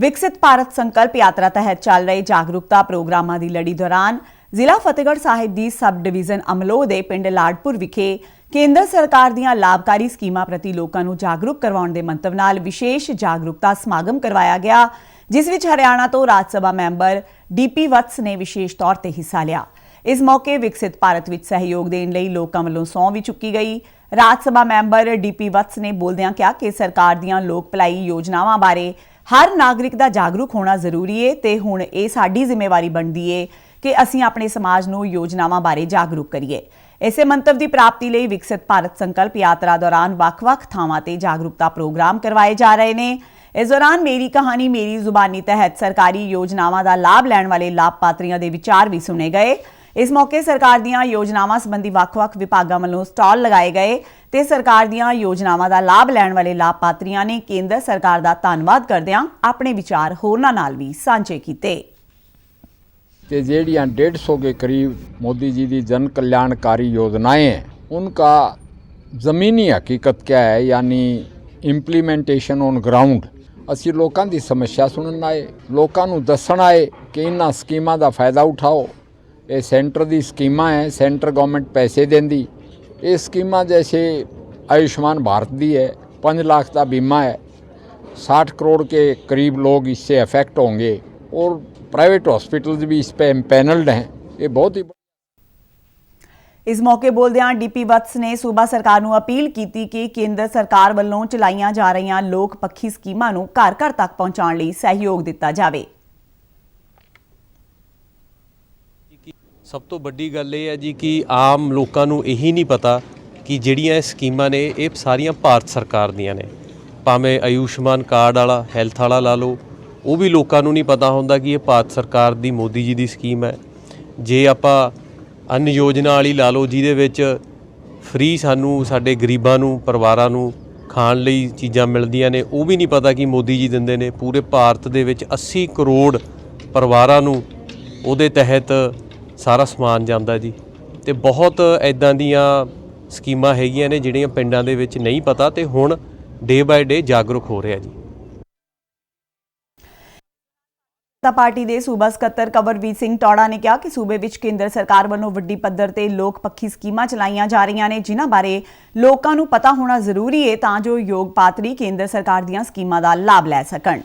ਵਿਕਸਿਤ ਭਾਰਤ ਸੰਕਲਪ ਯਾਤਰਾ ਤਹਿਤ ਚੱਲ ਰਹੇ ਜਾਗਰੂਕਤਾ ਪ੍ਰੋਗਰਾਮਾਂ ਦੀ ਲੜੀ ਦੌਰਾਨ ਜ਼ਿਲ੍ਹਾ ਫਤਿਹਗੜ੍ਹ ਸਾਹਿਬ ਦੀ ਸਬ ਡਿਵੀਜ਼ਨ ਅਮਲੋਹ ਦੇ ਪਿੰਡ ਲਾੜਪੁਰ ਵਿਖੇ ਕੇਂਦਰ ਸਰਕਾਰ ਦੀਆਂ ਲਾਭਕਾਰੀ ਸਕੀਮਾਂ ਪ੍ਰਤੀ ਲੋਕਾਂ ਨੂੰ ਜਾਗਰੂਕ ਕਰਵਾਉਣ ਦੇ ਮੰਤਵ ਨਾਲ ਵਿਸ਼ੇਸ਼ ਜਾਗਰੂਕਤਾ ਸਮਾਗਮ ਕਰਵਾਇਆ ਗਿਆ, ਜਿਸ ਵਿੱਚ ਹਰਿਆਣਾ ਤੋਂ ਰਾਜ ਸਭਾ ਮੈਂਬਰ ਡੀਪੀ ਵਤਸ ਨੇ ਵਿਸ਼ੇਸ਼ ਤੌਰ ਤੇ ਹਿੱਸਾ ਲਿਆ। ਇਸ ਮੌਕੇ ਵਿਕਸਿਤ ਭਾਰਤ ਵਿੱਚ ਸਹਿਯੋਗ ਦੇਣ ਲਈ ਲੋਕਾਂ ਵੱਲੋਂ ਸਹੁੰ ਵੀ ਚੁੱਕੀ ਗਈ। ਰਾਜ ਸਭਾ ਮੈਂਬਰ ਡੀਪੀ ਵਤਸ ਨੇ ਬੋਲਦਿਆਂ ਕਿਹਾ ਕਿ ਸਰਕਾਰ ਦੀਆਂ ਲੋਕ ਭਲਾਈ ਯੋਜਨਾਵਾਂ ਬਾਰੇ ਹਰ ਨਾਗਰਿਕ ਦਾ ਜਾਗਰੂਕ ਹੋਣਾ ਜ਼ਰੂਰੀ ਹੈ ਤੇ ਹੁਣ ਇਹ ਸਾਡੀ ਜ਼ਿੰਮੇਵਾਰੀ ਬਣਦੀ ਹੈ ਕਿ ਅਸੀਂ ਆਪਣੇ ਸਮਾਜ ਨੂੰ ਯੋਜਨਾਵਾਂ ਬਾਰੇ ਜਾਗਰੂਕ ਕਰੀਏ। ਇਸੇ ਮੰਤਵ ਦੀ ਪ੍ਰਾਪਤੀ ਲਈ ਵਿਕਸਿਤ ਭਾਰਤ ਸੰਕਲਪ ਯਾਤਰਾ ਦੌਰਾਨ ਵੱਖ-ਵੱਖ ਥਾਵਾਂ ਤੇ ਜਾਗਰੂਕਤਾ ਪ੍ਰੋਗਰਾਮ ਕਰਵਾਏ ਜਾ ਰਹੇ ਨੇ। ਇਸ ਦੌਰਾਨ ਮੇਰੀ ਕਹਾਣੀ ਮੇਰੀ ਜ਼ੁਬਾਨੀ ਤਹਿਤ ਸਰਕਾਰੀ ਯੋਜਨਾਵਾਂ ਦਾ ਲਾਭ ਲੈਣ ਵਾਲੇ ਲਾਭਪਾਤਰੀਆਂ ਦੇ ਵਿਚਾਰ ਵੀ ਸੁਣੇ ਗਏ। ਇਸ ਮੌਕੇ ਸਰਕਾਰ ਦੀਆਂ ਯੋਜਨਾਵਾਂ ਸੰਬੰਧੀ ਵੱਖ-ਵੱਖ ਵਿਭਾਗਾਂ ਵੱਲੋਂ ਸਟਾਲ ਲਗਾਏ ਗਏ ਤੇ ਸਰਕਾਰ ਦੀਆਂ ਯੋਜਨਾਵਾਂ ਦਾ ਲਾਭ ਲੈਣ ਵਾਲੇ ਲਾਭਪਾਤਰੀਆਂ ਨੇ ਕੇਂਦਰ ਸਰਕਾਰ ਦਾ ਧੰਨਵਾਦ ਕਰਦਿਆਂ ਆਪਣੇ ਵਿਚਾਰ ਹੋਰਨਾਂ ਨਾਲ ਵੀ ਸਾਂਝੇ ਕੀਤੇ कि ਜਿਹੜੀਆਂ 150 के करीब मोदी जी की जन कल्याणकारी योजनाएं हैं उनका ज़मीनी हकीकत क्या है यानी ਇੰਪਲੀਮੈਂਟੇਸ਼ਨ ਔਨ ਗਰਾਊਂਡ ਅਸੀਂ ਲੋਕਾਂ ਦੀ ਸਮੱਸਿਆ ਸੁਣਨ ਆਏ ਲੋਕਾਂ ਨੂੰ ਦੱਸਣ ਆਏ ਕਿ ਇਹਨਾਂ ਸਕੀਮਾਂ ਦਾ ਫਾਇਦਾ ਉਠਾਓ ਇਹ ਸੈਂਟਰ ਦੀ ਸਕੀਮਾਂ ਹੈ ਸੈਂਟਰ ਗਵਰਨਮੈਂਟ ਪੈਸੇ ਦਿੰਦੀ ਇਹ ਸਕੀਮਾਂ ਜੈਸੇ आयुष्मान भारत दी है पाँच लाख का बीमा है साठ करोड़ के करीब लोग इससे अफेक्ट होंगे और प्राइवेट हॉस्पिटल्स भी इस पे पैनल्ड हैं ये बहुत ही ਇਸ ਮੌਕੇ ਬੋਲਦਿਆਂ ਡੀਪੀ ਵਤਸ ਨੇ ਸੂਬਾ ਸਰਕਾਰ ਨੂੰ ਅਪੀਲ ਕੀਤੀ ਕਿ ਕੇਂਦਰ ਸਰਕਾਰ ਵੱਲੋਂ ਚਲਾਈਆਂ ਜਾ ਰਹੀਆਂ ਲੋਕ ਪੱਖੀ ਸਕੀਮਾਂ ਨੂੰ ਘਰ-ਘਰ ਤੱਕ ਪਹੁੰਚਾਉਣ ਲਈ ਸਹਿਯੋਗ ਦਿੱਤਾ ਜਾਵੇ ਸਭ ਤੋਂ ਵੱਡੀ ਗੱਲ ਇਹ ਹੈ ਜੀ ਕਿ ਆਮ ਲੋਕਾਂ ਨੂੰ ਇਹੀ ਨਹੀਂ ਪਤਾ ਕਿ ਜਿਹੜੀਆਂ ਇਹ ਸਕੀਮਾਂ ਨੇ, ਇਹ ਸਾਰੀਆਂ ਭਾਰਤ ਸਰਕਾਰ ਦੀਆਂ ਨੇ। ਭਾਵੇਂ ਆਯੁਸ਼ਮਾਨ ਕਾਰਡ ਵਾਲਾ, ਹੈਲਥ ਵਾਲਾ ਲਾ ਲਓ, ਉਹ ਵੀ ਲੋਕਾਂ ਨੂੰ ਨਹੀਂ ਪਤਾ ਹੁੰਦਾ ਕਿ ਇਹ ਭਾਰਤ ਸਰਕਾਰ ਦੀ, ਮੋਦੀ ਜੀ ਦੀ ਸਕੀਮ ਹੈ। ਜੇ ਆਪਾਂ ਅੰਨ ਯੋਜਨਾ ਵਾਲੀ ਲਾ ਲਓ, ਜਿਹਦੇ ਵਿੱਚ ਫ੍ਰੀ ਸਾਨੂੰ ਸਾਡੇ ਗਰੀਬਾਂ ਨੂੰ, ਪਰਿਵਾਰਾਂ ਨੂੰ ਖਾਣ ਲਈ ਚੀਜ਼ਾਂ ਮਿਲਦੀਆਂ ਨੇ, ਉਹ ਵੀ ਨਹੀਂ ਪਤਾ ਕਿ ਮੋਦੀ ਜੀ ਦਿੰਦੇ ਨੇ। ਪੂਰੇ ਭਾਰਤ ਦੇ ਵਿੱਚ 80 ਕਰੋੜ ਪਰਿਵਾਰਾਂ ਨੂੰ ਉਹਦੇ ਤਹਿਤ ਸਾਰਾ ਸਮਾਨ ਜਾਂਦਾ ਜੀ। ਤੇ ਬਹੁਤ ਐਦਾਂ ਦੀਆਂ ਸਕੀਮਾਂ ਹੈਗੀਆਂ ਨੇ ਜਿਹੜੀਆਂ ਪਿੰਡਾਂ ਦੇ ਵਿੱਚ ਨਹੀਂ ਪਤਾ ਤੇ ਹੁਣ ਡੇ ਬਾਏ ਡੇ ਜਾਗਰੂਕ ਹੋ ਰਿਹਾ ਜੀ। ਤਾਂ ਪਾਰਟੀ ਦੇ ਸੂਬਾ ਸਕੱਤਰ ਕਵਰਵੀਰ ਸਿੰਘ ਟੌੜਾ ਨੇ ਕਿਹਾ ਕਿ ਸੂਬੇ ਵਿੱਚ ਕੇਂਦਰ ਸਰਕਾਰ ਵੱਲੋਂ ਵੱਡੀ ਪੱਧਰ ਤੇ ਲੋਕ ਪੱਖੀ ਸਕੀਮਾਂ ਚਲਾਈਆਂ ਜਾ ਰਹੀਆਂ ਨੇ, ਜਿਨ੍ਹਾਂ ਬਾਰੇ ਲੋਕਾਂ ਨੂੰ ਪਤਾ ਹੋਣਾ ਜ਼ਰੂਰੀ ਹੈ ਤਾਂ ਜੋ ਯੋਗ ਪਾਤਰੀ ਕੇਂਦਰ ਸਰਕਾਰ ਦੀਆਂ ਸਕੀਮਾਂ ਦਾ ਲਾਭ ਲੈ ਸਕਣ।